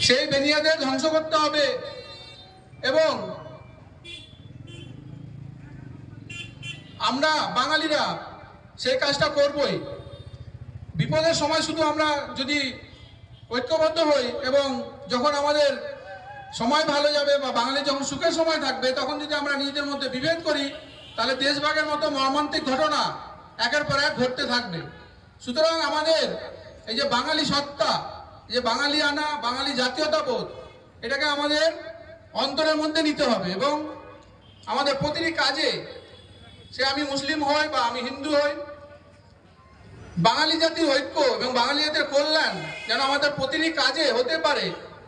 সেই বেনিয়াদের ধ্বংস করতে হবে। এবং আমরা বাঙালিরা সেই কাজটা করবই। বিপদের সময় শুধু আমরা যদি ঐক্যবদ্ধ হই এবং যখন আমাদের সময় ভালো যাবে বা বাঙালির যখন সুখের সময় থাকবে, তখন যদি আমরা নিজেদের মধ্যে বিভেদ করি, তাহলে দেশভাগের মতো মর্মান্তিক ঘটনা একের পর এক ঘটতে থাকবে। সুতরাং আমাদের এই যে বাঙালি সত্তা যে বাঙালি আনা, বাঙালি জাতীয়তাবোধ, এটাকে আমাদের অন্তরের মধ্যে নিতে হবে এবং আমাদের প্রতিটি কাজে সে আমি মুসলিম হই বা আমি হিন্দু হই, বাঙালি জাতির ঐক্য এবং বাঙালি জাতির কল্যাণ যেন আমাদের প্রতিটি কাজে হতে পারে,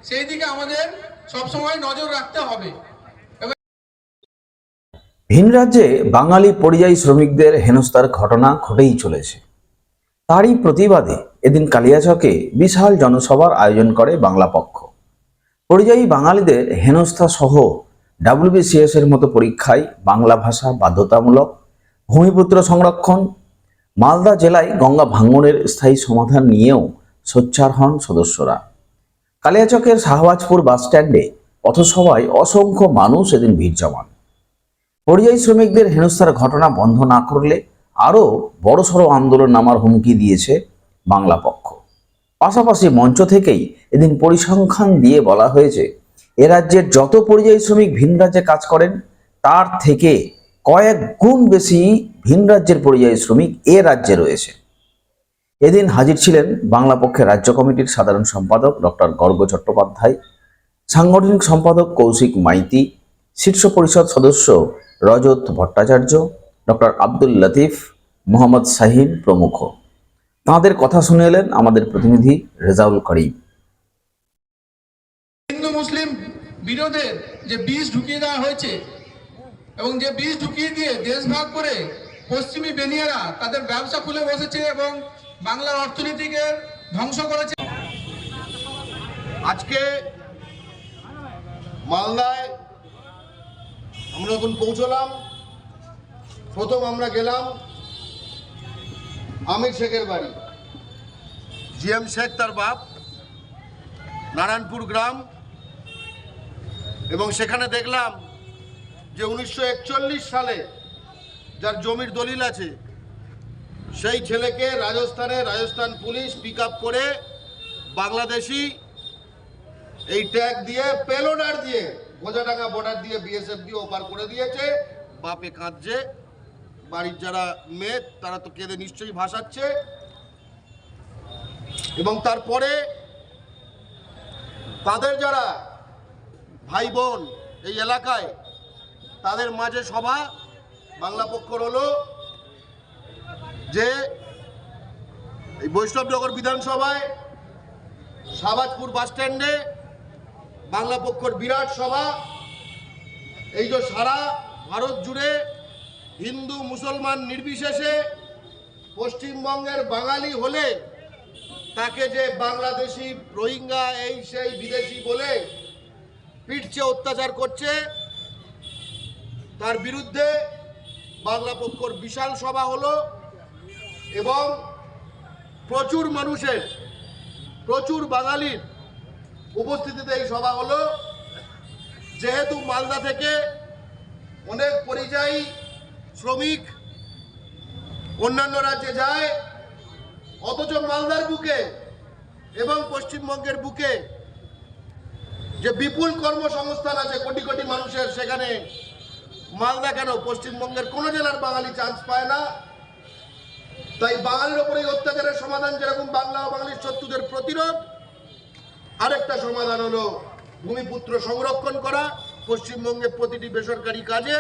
সেই দিকে আমাদের সবসময় নজর রাখতে হবে। ভিন রাজ্যে বাঙালি পরিযায়ী শ্রমিকদের হেনস্থার ঘটনা ঘটেই চলেছে। তারই প্রতিবাদে এদিন কালিয়াচকে বিশাল জনসভার আয়োজন করে বাংলা পক্ষ। পরিযায়ী বাঙালিদের হেনস্থা সহ ডাব্লিউবিসিএস এর মতো পরীক্ষায় বাংলা ভাষা বাধ্যতামূলক, ভূমিপুত্র সংরক্ষণ, মালদা জেলায় গঙ্গা ভাঙনের স্থায়ী সমাধান নিয়েও সোচ্চার হন সদস্যরা। কালিয়াচকের শাহবাজপুর বাসস্ট্যান্ডে পথসভায় অসংখ্য মানুষ এদিন ভিড় জমান। পরিযায়ী শ্রমিকদের হেনস্থার ঘটনা বন্ধ না করলে আরও বড়সড় আন্দোলন নামার হুমকি দিয়েছে বাংলা পক্ষ। পাশাপাশি মঞ্চ থেকেই এদিন পরিসংখ্যান দিয়ে বলা হয়েছে, এ রাজ্যের যত পরিযায়ী শ্রমিক ভিন রাজ্যে কাজ করেন, তার থেকে কয়েক গুণ বেশি ভিন রাজ্যের পরিযায়ী শ্রমিক এ রাজ্যে রয়েছে। এদিন হাজির ছিলেন বাংলা পক্ষের রাজ্য কমিটির সাধারণ সম্পাদক ডক্টর গর্গ চট্টোপাধ্যায়, সাংগঠনিক সম্পাদক কৌশিক মাইতি, শীর্ষ পরিষদ সদস্য রজত ভট্টাচার্য ডক্টর আব্দুল লতিফ মোহাম্মদ শাহিন প্রমুখ। তাঁদের কথা শুনে এলেন আমাদের প্রতিনিধি রেজাউল করিম। হিন্দু মুসলিম বিরোধের যে বীজ ঢুকিয়ে দেওয়া হয়েছে এবং যে বীজ ঢুকিয়ে দিয়ে দেশ ভাগ করে পশ্চিমী বেনিয়ারা তাদের ব্যবসা খুলে বসেছে এবং বাংলার অর্থনীতিকে ধ্বংস করেছে। আজকে মালদায় আমরা যখন পৌঁছলাম। প্রথম আমরা গেলাম আমির শেখের বাড়ি। জিএম শেখ তার বাপ, নারায়ণপুর গ্রাম। এবং সেখানে দেখলাম যে উনিশশো একচল্লিশ সালে যার জমির দলিল আছে, সেই ছেলেকে রাজস্থানে রাজস্থান পুলিশ পিক করে বাংলাদেশি এই ট্যাগ দিয়ে পেলোডার দিয়ে গোজাডাঙ্গা বর্ডার দিয়ে বিএসএফ দিয়ে ওপার করে দিয়েছে। বাপে কাঁদছে। বাড়ির যারা মেয়ে, তারা তো কেঁদে নিশ্চয়ই ভাসাচ্ছে। এবং তারপরে তাদের যারা ভাই বোন এই এলাকায়, তাদের মাঝে সভা, বাংলা পক্ষর হলো যে এই বৈষ্ণবনগর বিধানসভায় শাহবাজপুর বাস স্ট্যান্ডে বাংলা পক্ষর বিরাট সভা। এই যে সারা ভারত জুড়ে হিন্দু মুসলমান নির্বিশেষে পশ্চিমবঙ্গের বাঙালি হলে তাকে যে বাংলাদেশি রোহিঙ্গা এই সেই বিদেশি বলে পিটছে, অত্যাচার করছে, তার বিরুদ্ধে বাংলা পক্ষর বিশাল সভা হলো এবং প্রচুর মানুষের, প্রচুর বাঙালির উপস্থিতিতে এই সভা হলো। যেহেতু মালদা থেকে অনেক পরিযায়ী শ্রমিক, অন্যান্য রাজ্যে যায়, অথচ মালদার বুকে এবং পশ্চিমবঙ্গের বুকে যে বিপুল কর্মসংস্থান আছে, কোটি কোটি মানুষের সেখানে, মালদা কেন? পশ্চিমবঙ্গের কোনো জেলার বাঙালি চান্স পায় না। তাই বাঙালির ওপরে অত্যাচারের সমাধান যেরকম বাংলা ও বাঙালির শত্রুদের প্রতিরোধ, আরেকটা সমাধান হলো ভূমিপুত্র সংরক্ষণ করা। পশ্চিমবঙ্গে প্রতিটি বেসরকারি কাজে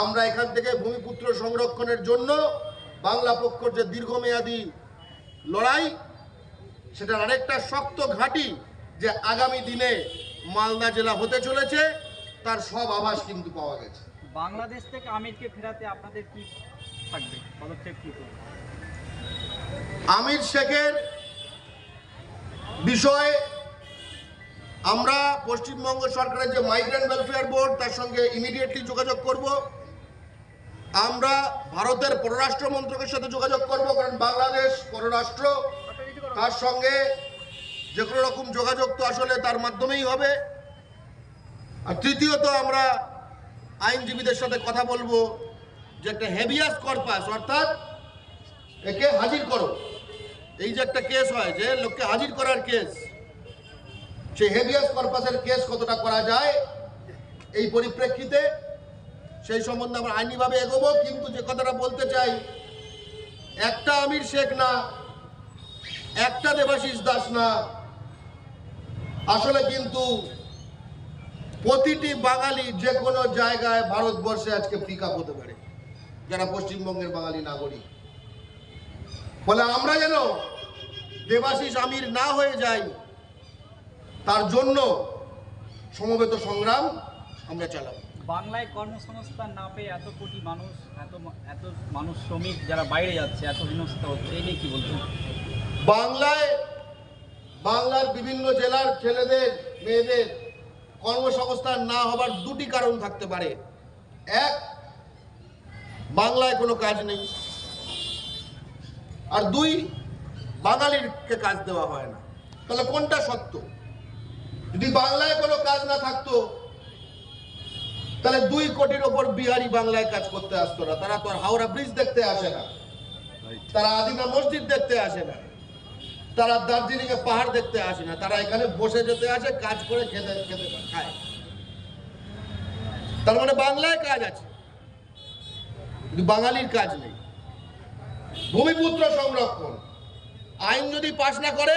আমরা এখান থেকে ভূমিপুত্র সংরক্ষণের জন্য বাংলা পক্ষর যে দীর্ঘমেয়াদী লড়াই সেটার আরেকটা শক্ত ঘাঁটি যে আগামী দিনে মালদা জেলা হতে চলেছে তার সব আভাস কিন্তু পাওয়া গেছে। বাংলাদেশ থেকে আমিরকে ফেরাতে আপনাদের কি থাকবে? পদক্ষেপ কি আমির শেখের বিষয়ে আমরা পশ্চিমবঙ্গ সরকারের যে মাইগ্রেন্ট ওয়েলফেয়ার বোর্ড তার সঙ্গে ইমিডিয়েটলি যোগাযোগ করব। আমরা ভারতের পররাষ্ট্র মন্ত্রকের সাথে যোগাযোগ করব, কারণ বাংলাদেশ পররাষ্ট্র, তার সঙ্গে যে কোনো রকম যোগাযোগ তো আসলে তার মাধ্যমেই হবে। আর তৃতীয়ত আমরা আইনজীবীদের সাথে কথা বলব যে একটা হেভিয়াস কর্পাস, অর্থাৎ একে হাজির করো। এই যে একটা কেস হয় যে লোককে হাজির করার কেস, সেই হেভিয়াস কর্পাসের কেস কতটা করা যায়, এই পরিপ্রেক্ষিতে সেই সম্বন্ধে আমরা আইনিভাবে এগোবো, কিন্তু যে কথাটা বলতে চাই, একটা আমির শেখ না, একটা দেবাশিস দাস না। আসলে কিন্তু প্রতিটি বাঙালি যে কোনো জায়গায় ভারতবর্ষে আজকে পিক হতে পারে, যারা পশ্চিমবঙ্গের বাঙালি নাগরিক। ফলে আমরা যেন দেবাশিস আমির না হয়ে যাই, তার জন্য সমবেত সংগ্রাম আমরা চালাবো। বাংলায় কর্মসংস্থান না পেয়ে এত কোটি মানুষ, এত এত মানুষ শ্রমিক যারা বাইরে যাচ্ছে, এত হেনস্থা হচ্ছে এই নিয়ে কি বলছেন বাংলায়, বাংলার বিভিন্ন জেলার ছেলেদের, মেয়েদের কর্মসংস্থান না হবার দুটি কারণ থাকতে পারে। এক, বাংলায় কোনো কাজ নেই। আর দুই, বাঙালিরকে কাজ দেওয়া হয় না। তাহলে কোনটা সত্য? যদি বাংলায় কোনো কাজ না থাকতো তাহলে দুই কোটির ওপর বিহারি বাংলায় কাজ করতে আসতো না। তারা তো আর হাওড়া ব্রিজ দেখতে আসে না। তারা আদিনা মসজিদ দেখতে আসে না। তারা দার্জিলিং এ পাহাড় দেখতে আসে না। তারা এখানে বসে যেতে আসে, কাজ করে খেতে খেতে খায়। তার মানে বাংলায় কাজ আছে। কিন্তু বাঙালির কাজ নেই। ভূমিপুত্র সংরক্ষণ। আইন যদি পাশ না করে,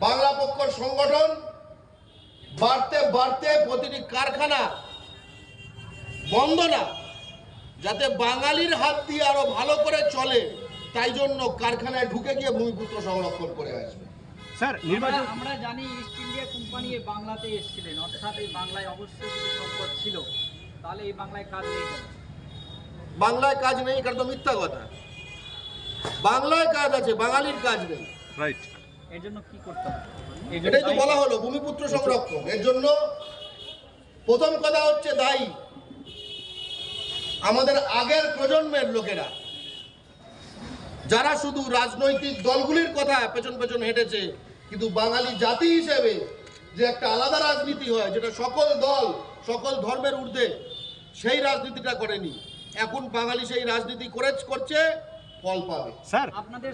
বাংলা পক্ষর সংগঠন বাড়তে বাড়তে প্রতিটি কারখানা বন্ধ না। যাতে বাঙালির হাত দিয়ে আরও ভালো করে চলে তাই জন্য কারখানায় ঢুকে গিয়ে ভূমিপুত্র সংরক্ষণ করে আসবে। স্যার আমরা নির্বাচন আমরা জানি ইস্ট ইন্ডিয়া কোম্পানি বাংলাতে এসেছিলেন অর্থাৎ এই বাংলায় অবশ্যই কিছু সম্পদ ছিল। তাহলে এই বাংলায় কাজ নেই বাংলায় কাজ নেই কারণ তো মিথ্যা কথা। বাংলায় কাজ আছে বাঙালির কাজ নেই। রাইট এর জন্য কি করতে হবে? এটাই তো বলা হলো ভূমিপুত্র সংরক্ষণ। এর জন্য প্রথম কথা হচ্ছে দায়ী। আমাদের আগের প্রজন্মের লোকেরা যারা শুধু রাজনৈতিক দলগুলির কথা পেছন পেছন হেঁটেছে কিন্তু বাঙালি জাতি হিসেবে যে একটা আলাদা রাজনীতি হয় যেটা সকল দল সকল ধর্মের ঊর্ধ্বে সেই রাজনীতিটা করেনি। এখন বাঙালি সেই রাজনীতি করে করছে ফল পাবে। স্যার আপনাদের